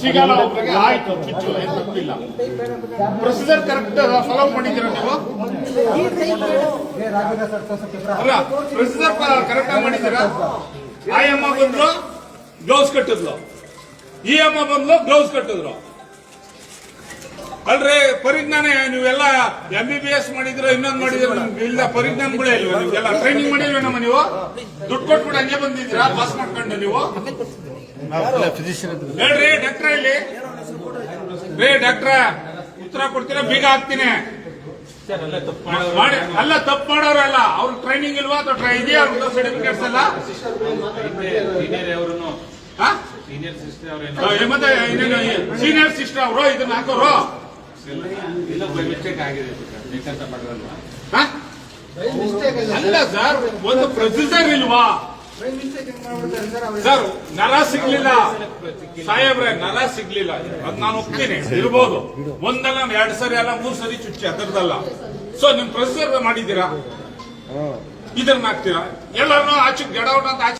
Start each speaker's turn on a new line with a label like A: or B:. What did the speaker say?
A: ಸಿಗಲ್ಲ ಆಯ್ತು ತಪ್ಪಿಲ್ಲ ಪ್ರೊಸೀಜರ್ ಕರೆಕ್ಟ್ ಫಾಲೋ ಮಾಡಿದ್ದೀರಾ ನೀವು ಪ್ರೊಸೀಜರ್ ಕರೆಕ್ಟ್ ಆಗಿ ಮಾಡಿದ್ದೀರಾ ಆ ಅಮ್ಮ ಬಂದ್ರು ಗ್ಲೌಸ್ ಕಟ್ಟಿದ್ರು ಈ ಅಮ್ಮ ಬಂದ್ಲು ಗ್ಲೌಸ್ ಕಟ್ಟಿದ್ರು. ಅಲ್ರಿ ಪರಿಜ್ಞಾನ ನೀವೆಲ್ಲ ಎಂ ಬಿ ಬಿ ಎಸ್ ಮಾಡಿದ್ರೆ ಇನ್ನೊಂದ್ ಮಾಡಿದ್ರೆ ಇಲ್ಲ ಪರಿಜ್ಞಾನಗಳೇ ಇಲ್ವಾ ನಿಮ್ಗೆಲ್ಲ ಟ್ರೈನಿಂಗ್ ಮಾಡಿಲ್ವೇನಮ್ಮ ನೀವು? ದುಡ್ಡು ಕೊಟ್ಬಿಟ್ಟು ಹಂಗೆ ಬಂದಿದ್ದೀರಾ? ಪಾಸ್ ಮಾಡ್ಕೊಂಡು ನೀವು? ಹೇಳ್ರಿ ಡಾಕ್ಟ್ರ ಇಲ್ಲಿ ರೇ ಡಾಕ್ಟ್ರ ಉತ್ತರ ಕೊಡ್ತೀರಾ? ಬೀಗ ಹಾಕ್ತೀನಿ. ಮಾಡಿ ಅಲ್ಲ ತಪ್ಪು ಮಾಡೋರಲ್ಲ ಅವ್ರ ಟ್ರೈನಿಂಗ್ ಇಲ್ವಾ ಅಥವಾ ಟ್ರೈ ಇದೆಯಾ? ಅವ್ರ ಸರ್ಟಿಫಿಕೇಟ್ಸ್ ಎಲ್ಲ?
B: ಸೀನಿಯರ್ ಅವರನ್ನು
A: ಹಾ?
B: ಸೀನಿಯರ್ ಸಿಸ್ಟರ್ ಅವರೇನು?
A: ಏ ಮತ್ತೆ ಸೀನಿಯರ್ ಸಿಸ್ಟರ್ ಅವರು ಇದನ್ನ ಹಾಕೋರು?
B: ಇಲ್ಲ ಬೈ ಮಿಸ್ಟೇಕ್ ಆಗಿದೆ ಬೇಕಂತ?
A: ಅಲ್ಲ ಸರ್. ಒಂದು ಪ್ರೊಸೀಜರ್ ಇಲ್ವಾ? ಸರ್ ನರ ಸಿಗ್ಲಿಲ್ಲ. ಸಾಹೇಬ್ರೆ ನರ ಸಿಗ್ಲಿಲ್ಲ. ಅದ್ ನಾನು ಒಪ್ತೀನಿ. ಇರ್ಬೋದು. ಒಂದಲ್ಲ ಎರಡ್ ಸರಿ ಅಲ್ಲ ಮೂರ್ ಸರಿ ಚುಚ್ಚಿ ಅದರದಲ್ಲ ಸೊ ನಿಮ್ ಪ್ರೊಸೀಜರ್ ಮಾಡಿದ್ದೀರಾ? ಇದನ್ನ ಹಾಕ್ತೀರಾ? ಎಲ್ಲಾರು ಆಚೆ ಗೆಡೌಟ್ ಅಂತ ಆಚೆ